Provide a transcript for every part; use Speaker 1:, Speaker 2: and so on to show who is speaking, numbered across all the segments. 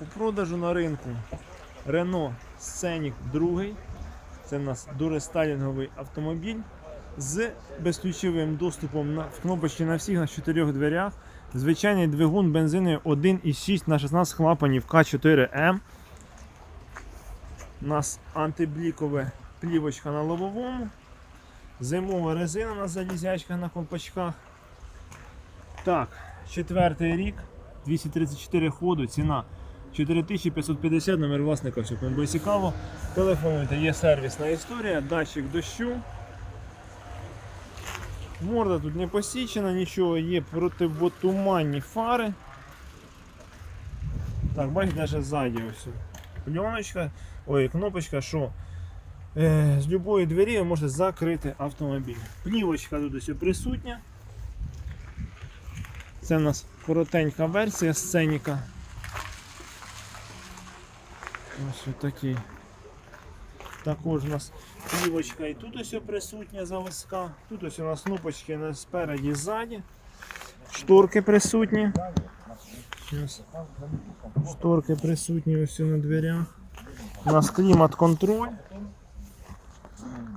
Speaker 1: У продажу на ринку Renault Scenic 2. Це в нас дорестайлінговий автомобіль з безключовим доступом на, в кнопочці на всіх на чотирьох дверях. Звичайний двигун бензиновий 1,6 на 16 клапанів К4М. У нас антиблікове плівочка на лобовому. Зимова резина на залізячках на колпачках. Так, четвертий рік, 234 ходу, ціна 4550, номер власника, все кому буде цікаво. Телефонуйте, є сервісна історія, датчик дощу. Морда тут не посічена, нічого, є противотуманні фари. Так, бачите, навіть ззаді ось. Пленочка, ой, кнопочка, що е, з любої двері ви можете закрити автомобіль. Плівочка тут ось присутня. Це в нас коротенька версія сценіка. Ось такий. Також у нас плівочка і тут ось присутня заводська. Тут ось у нас кнопочки на спереді і ззаді. Шторки присутні. Щас. Шторки присутні ось на дверях. У нас клімат-контроль.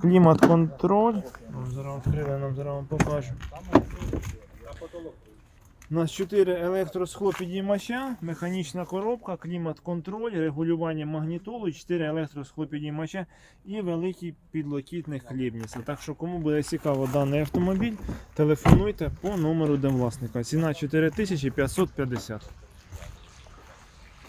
Speaker 1: Клімат-контроль. Ось Зараз відкрили, нам зараз вам покажу. У нас 4 електросхлопідіймача, механічна коробка, клімат-контроль, регулювання магнітолу, 4 електросхлопідіймача і великий підлокітник хлібниця. Так що, кому буде цікаво даний автомобіль, телефонуйте по номеру демвласника. Ціна 4550.